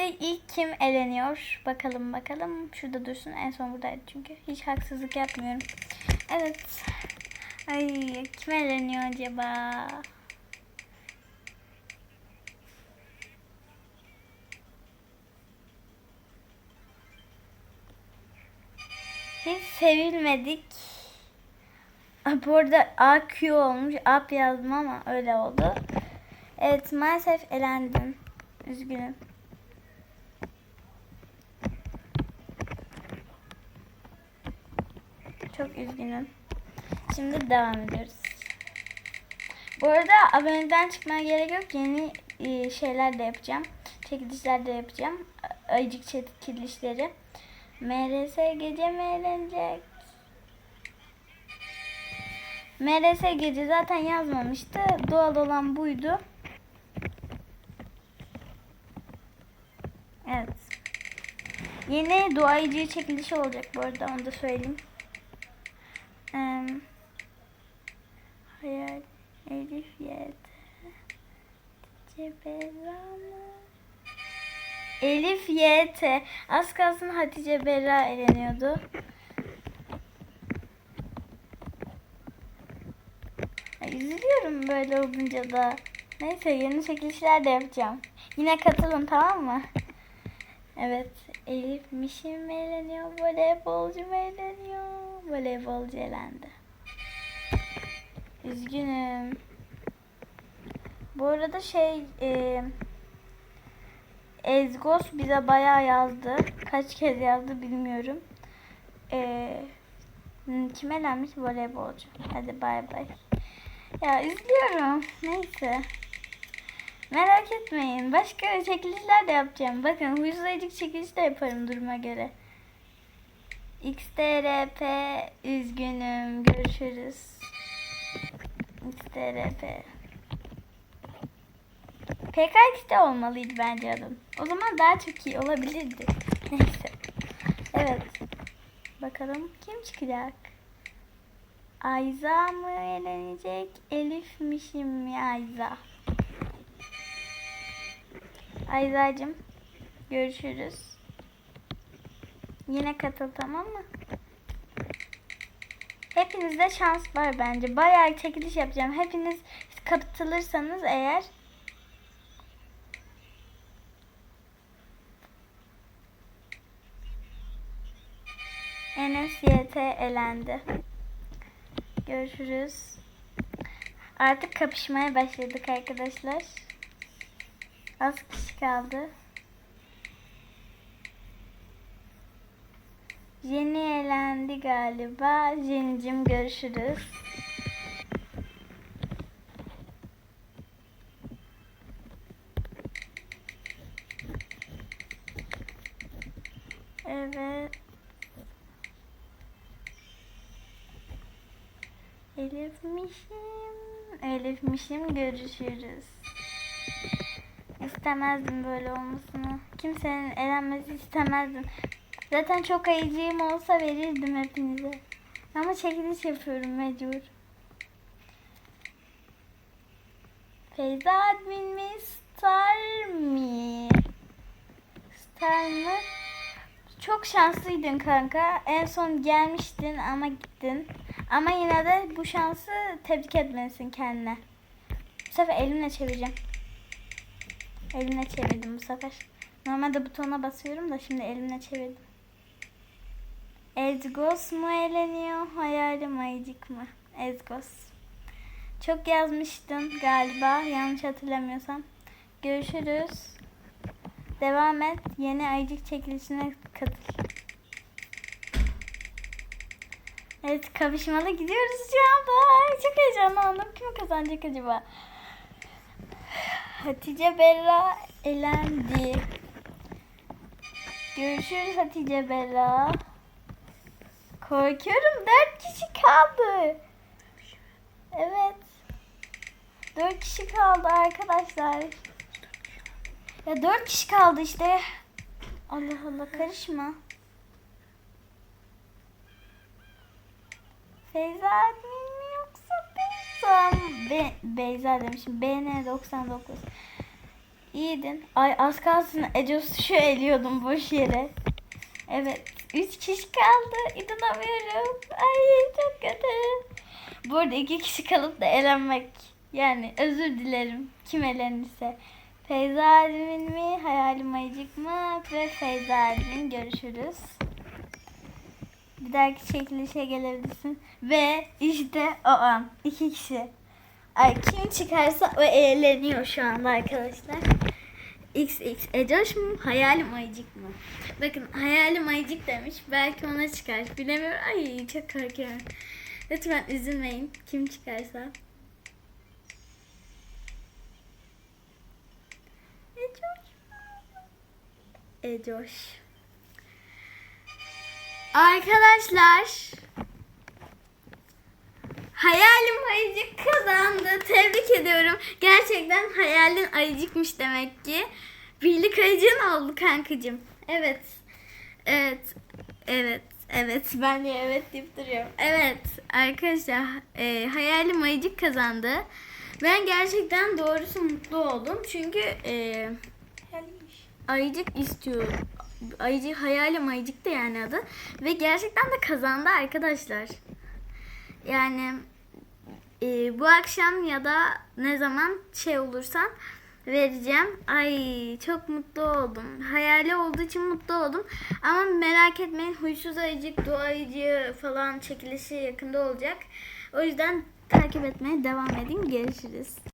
Şimdi ilk kim eleniyor? Bakalım bakalım. Şurada dursun. En son buradaydı çünkü. Hiç haksızlık yapmıyorum. Evet. Ay kim eleniyor acaba? Hiç sevilmedik. Bu arada AQ olmuş. AP yazdım ama öyle oldu. Evet maalesef elendim. Üzgünüm. Çok üzgünüm. Şimdi devam ediyoruz. Bu arada aboneden çıkmaya gerek yok. Yeni e, şeyler de yapacağım. Çekilişler de yapacağım. Ayıcık çekilişleri. MRS gece mi eğlenecek? MRS gece zaten yazmamıştı. Doğal olan buydu. Evet. Yeni duayıcı çekilişi olacak bu arada onu da söyleyeyim. Eee hayal Elif yedi. Cebelama. Elif YT. Az kalsın Hatice Berra eleniyordu. Ay, Üzülüyorum böyle olunca da. Neyse yeni çekilişler de yapacağım. Yine katılın tamam mı? Evet. Elif Mişim mi eğleniyor? Voleybolcu mu eğleniyor? Voleybolcu elendi. Üzgünüm. Bu arada şey e, Ezgos bize bayağı yazdı. Kaç kez yazdı bilmiyorum. E, kim elenmiş? Voleybolcu. Hadi bay bay. Ya üzülüyorum. Neyse. Merak etmeyin. Başka çekilişler de yapacağım. Bakın huysuzlayıcık çekiliş de yaparım duruma göre. XTRP üzgünüm. Görüşürüz. XTRP. PKX'de olmalıydı bence adım. O zaman daha çok iyi olabilirdi. Neyse. Evet. Bakalım kim çıkacak? Ayza mı eğlenecek? Elif mi Ayza? Ayzacığım. Görüşürüz. Yine katıl tamam mı? Hepinizde şans var bence. Bayağı çekiliş yapacağım. Hepiniz katılırsanız eğer Enes YT elendi. Görüşürüz. Artık kapışmaya başladık arkadaşlar. Az kişi kaldı. Jenny elendi galiba. Jenny'cim görüşürüz. Evet. Elifmişim. Elifmişim görüşürüz. İstemezdim böyle olmasını. Kimsenin elenmesi istemezdim. Zaten çok ayıcığım olsa verirdim hepinize. Ama çekiliş yapıyorum mecbur. Feyza admin mi? Star mi? Star mı? Çok şanslıydın kanka. En son gelmiştin ama gittin. Ama yine de bu şansı tebrik etmelisin kendine. Bu sefer elimle çevireceğim. Elimle çevirdim bu sefer. Normalde butona basıyorum da şimdi elimle çevirdim. Ezgos mu eğleniyor? Hayalim ayıcık mı? Ezgos. Çok yazmıştın galiba. Yanlış hatırlamıyorsam. Görüşürüz. Devam et. Yeni ayıcık çekilişine katıl. Evet kapışmalı gidiyoruz anda. Ay, Çok heyecanlandım. Kim kazanacak acaba? Hatice Bella elendi. Görüşürüz Hatice Bella. Korkuyorum. Dört kişi kaldı. Evet. Dört kişi kaldı arkadaşlar. Ya dört kişi kaldı işte. Allah Allah karışma. Feyza mi yoksa Beyza mı? Be Beyza demişim. BN99. İyiydin. Ay az kalsın Ecos şu eliyordum boş yere. Evet. Üç kişi kaldı. İnanamıyorum. Ay çok kötü. Bu arada iki kişi kalıp da elenmek. Yani özür dilerim. Kim elenirse. Feyza Adem'in mi? Hayalim Ayıcık mı? Ve Feyza Adem'in görüşürüz. Bir dahaki çekilişe gelebilirsin. Ve işte o an. iki kişi. Ay kim çıkarsa o eğleniyor şu anda arkadaşlar. XX Ecoş mu? Hayalim ayıcık mı? Bakın hayalim ayıcık demiş. Belki ona çıkar. Bilemiyorum. Ay çok korkuyorum. Lütfen üzülmeyin. Kim çıkarsa. Ecoş. Ecoş. Arkadaşlar. Hayalim ayıcık kazandı. Tebrik ediyorum. Gerçekten hayalin ayıcıkmış demek ki. Birlik ayıcığın oldu kankacığım. Evet. Evet. Evet. Evet. Ben de evet deyip duruyorum. Evet. Arkadaşlar e, hayalim ayıcık kazandı. Ben gerçekten doğrusu mutlu oldum. Çünkü e, ayıcık istiyorum. Ayıcık hayalim ayıcık da yani adı. Ve gerçekten de kazandı arkadaşlar. Yani e, bu akşam ya da ne zaman şey olursa vereceğim. Ay çok mutlu oldum. Hayali olduğu için mutlu oldum. Ama merak etmeyin huysuz ayıcık, dua ayıcığı falan çekilişi yakında olacak. O yüzden takip etmeye devam edin. Görüşürüz.